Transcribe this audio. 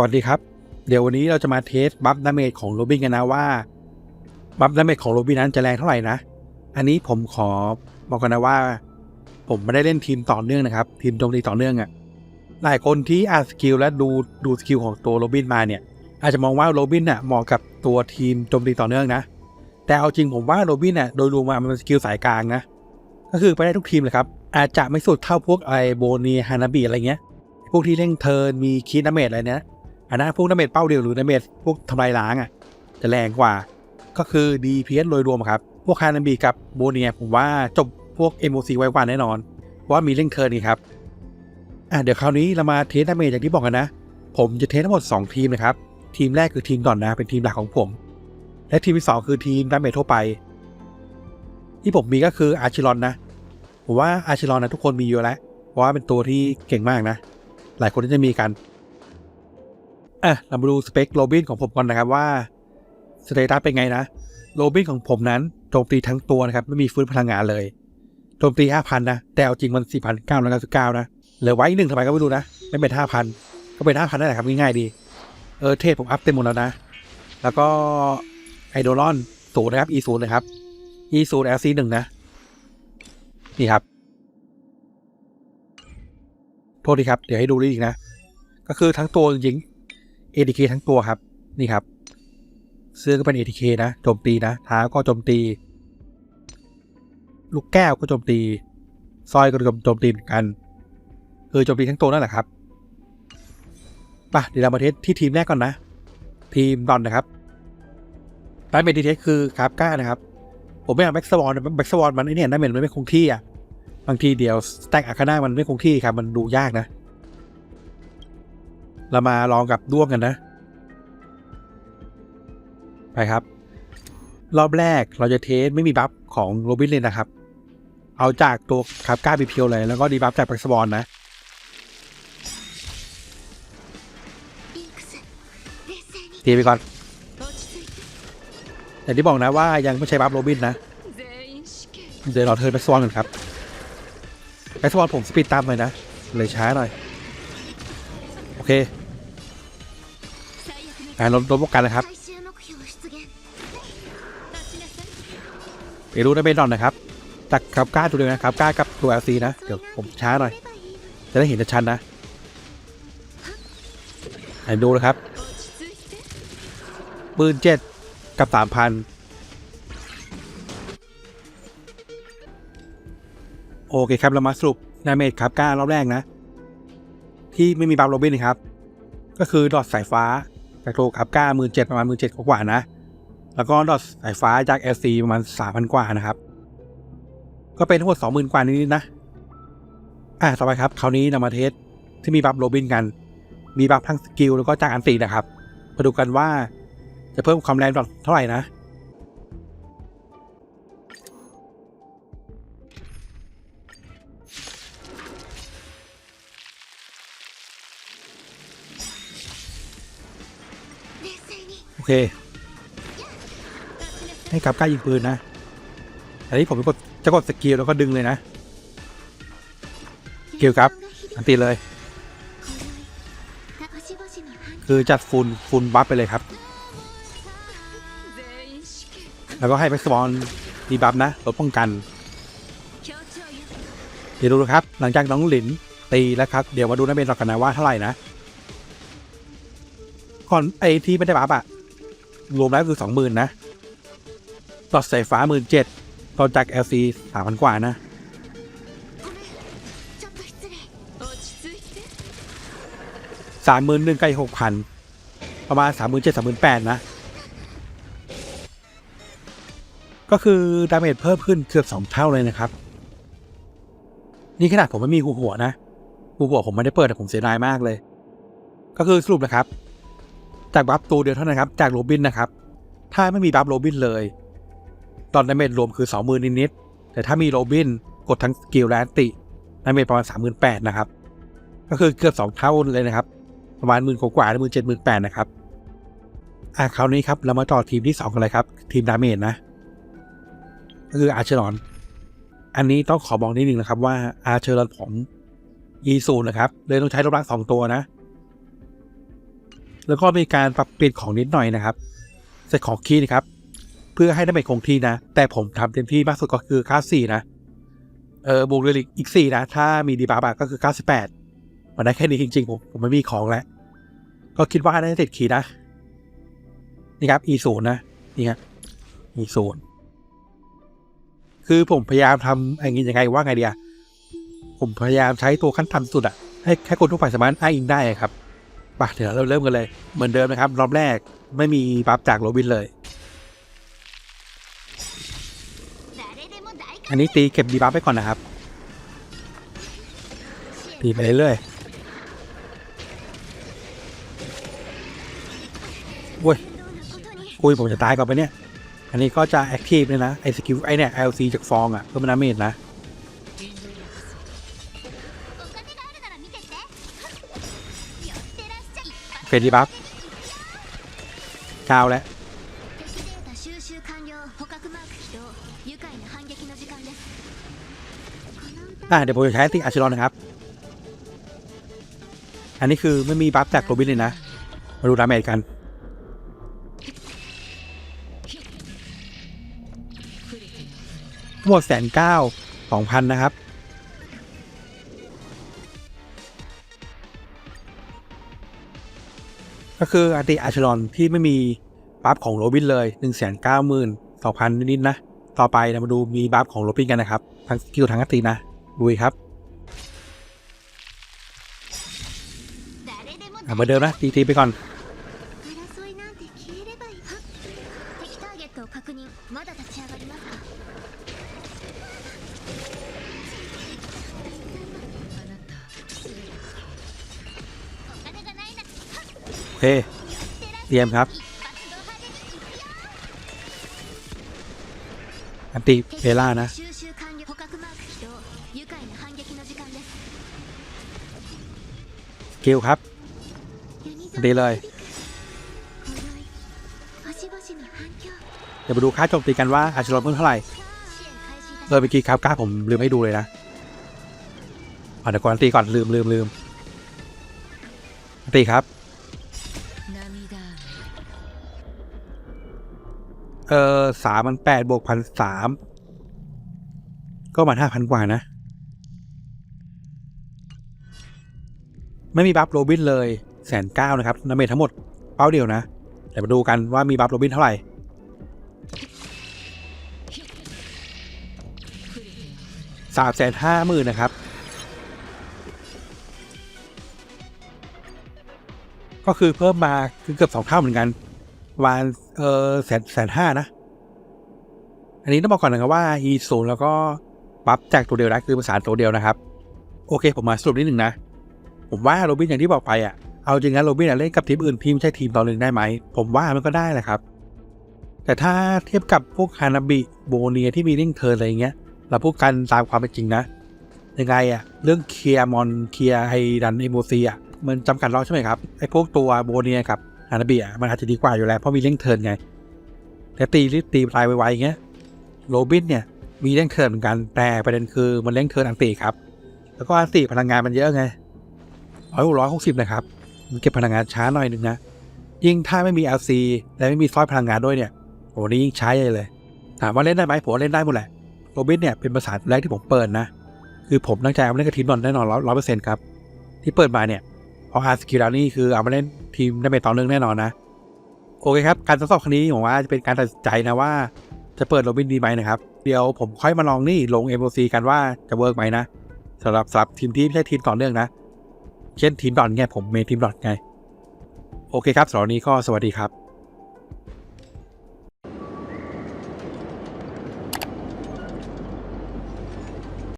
วัสดีครับ เดี๋ยววันนี้เราจะมาเทสบัฟดาเมจของโรบินกันนะว่าบัฟดาเมจของโรบินนั้นจะแรงเท่าไหร่นะ อันนี้ผมขอบอกกันนะว่า ผมไม่ได้เล่นทีมต่อเนื่องนะครับ ทีมโจมตีต่อเนื่องอะ่ะหลายคนที่อ่านสกิลและดูดูสกิลของตัวโรบินมาเนี่ย อาจจะมองว่าโรบินน่ะเหมาะกับตัวทีมโจมตีต่อเนื่องนะ แต่เอาจริงผมว่าโรบินน่ะโดยรวมมันเป็นสกิลสายกลางนะ ก็คือไปได้ทุกทีมเลยครับอาจจะไม่สุดเท่าพวกไอโบนีฮานาบิอะไรเงี้ยพวกที่เร่งเทิร์นมีคีดดาเมจอะไรเนี้ย อันนั้นพวกดาเมจเป้าเดียวหรือดาเมจพวกทำลายล้างอะจะแรงกว่า ก็คือ DPS โดยรวมครับ พวกฮานาบิกับโบเนียผมว่าจบพวก MOC ไว้กว่าแน่นอน เพราะว่ามีเร่งเทิร์นี่ครับอะเดี๋ยวคราวนี้เรามาเทสดาเมจอย่างที่บอกกันนะ ผมจะเทสทั้งหมด 2 ทีมนะครับ ทีมแรกคือทีมดอนนะเป็นทีมหลักของผม และทีมที่สองคือทีมดาเมจทั่วไป ที่ผมมีก็คืออาร์ชิรอนนะผมว่าอาร์ชิรอนนะทุกคนมีอยู่แล้วเพราะว่าเป็นตัวที่เก่งมากนะ หลายคนที่จะมีกัน อะเรามาดูสเปคโรบินของผมก่อนนะครับว่าสเตตัสเป็นไงนะโรบินของผมนั้นโจมตีทั้งตัวนะครับ ไม่มีฟื้นพลังงานเลยโจมตี5,000นะ แต่เอาจริงมัน4,999นะเหลือไว้หนึ่งทำไมก็ไม่รู้นะ ไม่เป็น5,000ก็เป็น5,000ได้แหละครับง่ายๆดี เออเทพผมอัพเต็มหมดแล้วนะ แล้วก็ไอโดรอนศูนย์นะครับ e ศูนย์นะครับ e ศูนย์ lc หนึ่งนะ นี่ครับ โทษทีครับ เดี๋ยวให้ดูอีกนะ ก็คือทั้งตัวจริง ATK ทั้งตัวครับ นี่ครับ เสื้อก็เป็น ATK นะโจมตีนะเท้าก็โจมตี ลูกแก้วก็โจมตีสร้อยก็โจมโจมตีเหมือนกัน คือโจมตีทั้งตัวนั่นแหละครับไปเดี๋ยวเรามาเทสที่ทีมแรกก่อนนะ ทีมดอนนะครับได้เมดีเทสคือคาร์บก้านะครับ ผมไม่อยากแบ็กสวอนแบ็กสวอนมันไอเนี่ยได้เมจมันไม่คงที่อะบางทีเดี๋ยวสแต็กอาคาน่ามันไม่คงที่ครับ มันดูยากนะ เรามาลองกับด้วงกันนะ ไปครับ รอบแรกเราจะเทสไม่มีบัฟของโรบินเลยนะครับ เอาจากตัวครับก้าบีเพียวเลย แล้วก็ดีบัฟจากปักสบอนนะทีไปก่อนแต่ที่บอกนะว่ายังไม่ใช่บัฟโรบินนะ เดี๋ยวเราเทิร์นไปสวอนกันครับไปสวอนผมสปีดตามเลยนะ เลยช้าหน่อย โอเค อ่าลดลดป้อกันนะครับไปรู้ได้ไปนอนนะครับตักคกับก้าดูเดียนะครับก้ากับตัวเอลซีนะ เดี๋ยวผมช้าหน่อย จะได้เห็นชัดนะไปดูนะครับปืนเจ็ดกับสามพันโอเคครับ เรามาสรุปนาเมดครับก้ารอบแรกนะ ที่ไม่มีบัฟโรบินนะครับ ก็คือดอดสายฟ้า จากโลครับก้าหมื่นเจ็ดประมาณหมื่นเจ็ดกว่านะ แล้วก็ดอทสายฟ้าจาก LC ประมาณสามพันกว่านะครับ ก็เป็นทั้งหมดสองหมื่นกว่านิดๆนะ อะต่อไปครับ คราวนี้นำมาเทสที่มีบัฟโรบินกัน มีบัฟทั้งสกิลแล้วก็จากอันตีนะครับ มาดูกันว่าจะเพิ่มความแรงเท่าไหร่นะ เค ให้กลับกล้ายิงปืนนะอันนี้ผมจะกดสกิลแล้วก็ดึงเลยนะเกิลครับ อันตีเลย คือจัดฟูลฟูลบัฟไปเลยครับ แล้วก็ให้แม็กซ์บอลดีบัฟนะลดป้องกัน เดี๋ยวดูครับ หลังจากน้องหลินตีแล้วครับ เดี๋ยวมาดูนัะเบนต่อกันนะว่าเท่าไหร่นะ ก่อนไอที่ไม่ได้บัฟอะ รวมแล้วคือสองหมื่นนะตอดสายฟ้าหมื่นเจ็ดต่อจากเอลซีสามพันกว่านะ สามหมื่นหนึ่งใกล้หกพันประมาณสามหมื่นเจ็ดสามหมื่นแปดนะ ก็คือ ดาเมจเพิ่มขึ้นเกือบสองเท่าเลยนะครับ นี่ขนาดผมไม่มีหูหัวนะหูหัวผมไม่ได้เปิดแต่ผมเสียดายมากเลย ก็คือสรุปนะครับ จากบัฟตัวเดียวเท่านั้นครับ จากโรบินนะครับ ถ้าไม่มีบัฟโรบินเลย ตอนดาเมจรวมคือสองหมื่นนิดๆแต่ถ้ามีโรบินกดทั้งสกิลและอันติดาเมจประมาณสามหมื่นแปดนะครับ ก็คือเกือบสองเท่าเลยนะครับ ประมาณหมื่นกว่าหมื่นเจ็ดหมื่นแปดนะครับอะคราวนี้ครับเรามาต่อทีมที่สองกันเลยครับ ทีมดาเมจนะ ก็คืออาร์เชอรอน อันนี้ต้องขอบอกนิดนึงนะครับว่าอาร์เชอรอนผมยีสูนะครับเลยต้องใช้รบลักสองตัวนะ แล้วก็มีการปรับเปลี่ยนของนิดหน่อยนะครับเซตของคีนะครับ เพื่อให้ได้เป็นคงที่นะ แต่ผมทำเต็มที่มากสุดก็คือ94นะ เออบวกเลยอีก4นะ ถ้ามีดีบาบาก็คือ98มันได้แค่นี้จริงๆ ผมผมไม่มีของแล้ว ก็คิดว่าได้ติดคีนะ นี่ครับ e 0นะ นี่ครับ e 0คือผมพยายามทำอย่างนี้ยังไงว่าไงเดียผมพยายามใช้ตัวขั้นต่ำสุดอะให้แค่คนทั่วไปสามารถอ้างอิงได้ครับ ปะเดี๋ยวเราเริ่มกันเลย เหมือนเดิมนะครับ รอบแรกไม่มีปั๊บจากโรบินเลย อันนี้ตีเก็บดีบัฟไปก่อนนะครับ ตีไปเรื่อยๆโอ้ยอุ้ยผมจะตายก่อนไปเนี่ย อันนี้ก็จะแอคทีฟเลยนะ ไอสกิลไอเนี่ยเอลซีจากฟองอะ่ะเพิ่มน้ำเมดนะ เฟรดีบัฟเช้าแล้วอ่าเดี๋ยวผมจะใช้ติอาชิรอนนะครับ อันนี้คือไม่มีบัฟจากโรบินเลยนะ มาดูดาเมจกันหมดแสนเก้าสองพันนะครับ ก็คืออันติอาชลอนที่ไม่มีบัฟของโรบินเลย 1 9 0 0 0 0 2,000 นิดๆนะ ต่อไปเรามาดูมีบัฟของโรบินกันนะครับ ทั้งกิลทั้งอันตินะดูครับเหมือนเดิมนะตีทีไปก่อน เตรียมครับอันตีเบล่านะกิลครับดีเลยเดี๋ยวไปดูค่าโจมตีกันว่าอาชโลดเพิ่มเท่าไหร่เลยเมื่อกี้ครับก้าผมลืมให้ดูเลยนะเอาเดี๋ยวก่อนตีก่อนลืมลืมลืมตีครับ เออสามมันแปดบวกพันสามก็มาห้าพันกว่านะ ไม่มีบัฟโรบินเลยแสนเก้านะครับนาเมจทั้งหมดเป้าเดียวนะเดี๋ยวมาดูกันว่ามีบัฟโรบินเท่าไหร่สามแสนห้าหมื่นนะครับ ก็คือเพิ่มมาคือเกือบสองเท่าเหมือนกัน วานเออแสนแสนห้านะ อันนี้ต้องบอกก่อนนะครับว่า e ศูนย์แล้วก็บัฟจากตัวเดียวนะคือภาษาตัวเดียวนะครับ โอเค ผมมาสรุปนิดหนึ่งนะ ผมว่าโรบินอย่างที่บอกไปอะเอาจริงนะโรบินเล่นกับทีมอื่นที่ไม่ใช่ทีมตอนหนึ่งได้ไหม ผมว่ามันก็ได้แหละครับ แต่ถ้าเทียบกับพวกฮานาบิโบเนียที่มีเร่งเทิร์นอะไรอย่างเงี้ยเราพูดกันตามความเป็นจริงนะยังไงอะเรื่องเคลียร์มอนเคลียร์ไฮดันเอโมซีอะมันจำกัดเราใช่ไหมครับไอพวกตัวโบเนียกับ ฮานาเบิอะมันอาจจะดีกว่าอยู่แล้วเพราะมีเร่งเทิร์นไงแต่ตีรีบตีตายไวๆอย่างเงี้ยโรบินเนี่ยมีเร่งเทิร์นเหมือนกันแต่ประเด็นคือมันเร่งเทิร์นอันตีครับ แล้วก็อันตีพลังงานมันเยอะไงร้อยร้อยหกสิบนะครับมันเก็บพลังงานช้าหน่อยนึงนะยิ่งถ้าไม่มี LC และไม่มีซอยพลังงานด้วยเนี่ยโอ้นี่ยิ่งใช้ใหญ่เลย ถามว่าเล่นได้ไหมผมเล่นได้หมดแหละโรบินเนี่ยเป็นภาษาแรกที่ผมเปิดนะ คือผมตั้งใจเอามาเล่นกับทีมนอนแน่นอนร้อยเปอร์เซ็นต์ครับที่เปิดมาเนี่ย พออาร์สกิลล้วนี่คือเอามาเล่นทีมได้เป็นต่อเนื่องแน่นอนนะ โอเคครับ การทดสอบครั้งนี้ผมว่าจะเป็นการตัดสินใจนะว่าจะเปิดโรบินดีไหมนะครับ เดี๋ยวผมค่อยมาลองนี่ลง m อ c กันว่าจะเวิร์กไหมนะสำหรับสำหรับทีมที่ไม่ใช่ทีมต่อเนื่องนะ เช่นทีมดอทไงผมเมนทีมดอทไง โอเคครับสำหรับนี้ก็สวัสดีครับ